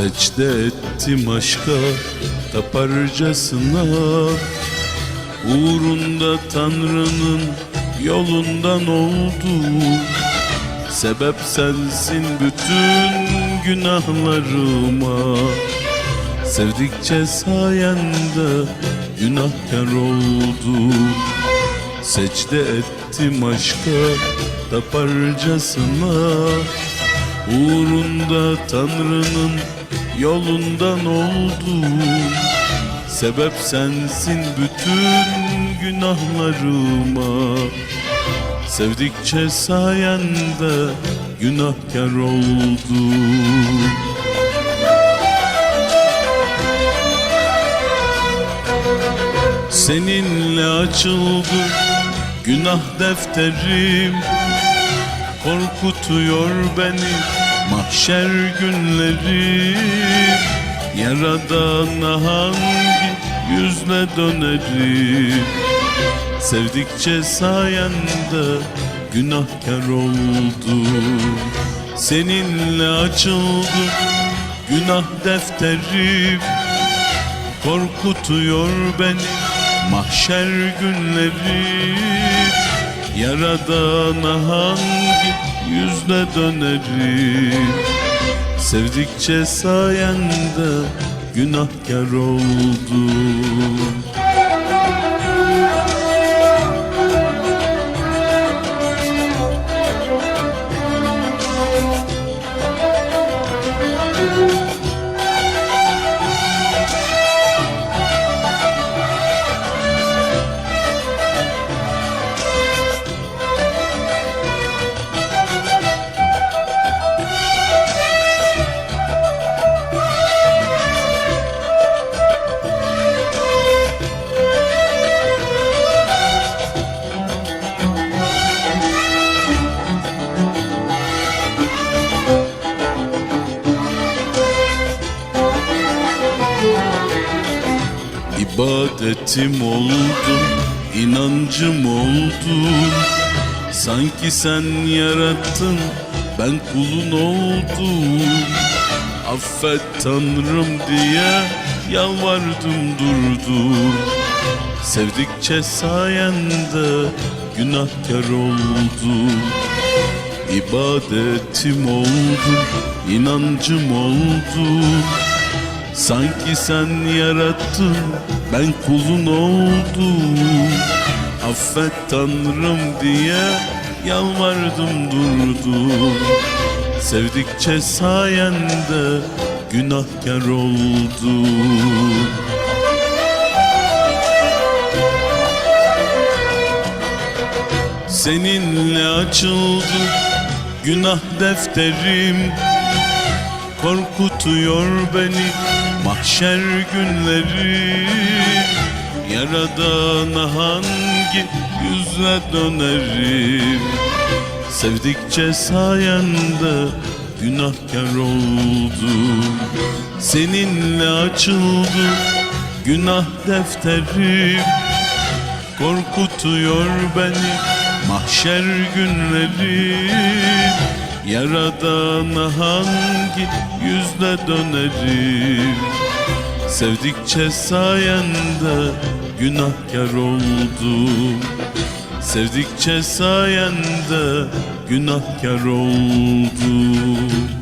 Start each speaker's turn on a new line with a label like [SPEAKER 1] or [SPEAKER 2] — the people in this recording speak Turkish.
[SPEAKER 1] Secde ettim aşka taparcasına. Uğrunda Tanrı'nın yolundan oldu. Sebep sensin bütün günahlarıma. Sevdikçe sayende günahkar oldum Secde ettim aşka taparcasına Uğrunda Tanrı'nın yolundan oldum Sebep sensin bütün günahlarıma. Sevdikçe sayende günahkar oldum Seninle açıldı günah defterim. Korkutuyor beni mahşer günlerim Yaradana hangi yüzle dönerim? Sevdikçe sayende günahkar oldum. Seninle açıldı günah defterim. Korkutuyor beni mahşer günleri Yaradana hangi yüzle dönerim Sevdikçe sayende günahkar oldum İbadetim oldun, inancım oldun Sanki sen yarattın, ben kulun oldum. Affet Tanrım diye yalvardım durdum. Sevdikçe sayende günahkar oldum. İbadetim oldun, inancım oldun Sanki sen yarattın ben kulun oldum. Affet Tanrım diye yalvardım durdum. Sevdikçe sayende günahkar oldum. Seninle açıldı günah defterim. Korkutuyor beni mahşer günleri Yaradana hangi yüzle dönerim? Sevdikçe sayende günahkar oldum. Seninle açıldı günah defterim. Korkutuyor beni mahşer günleri Yaradana hangi yüzle dönerim? Sevdikçe sayende günahkar oldum. Sevdikçe sayende günahkar oldum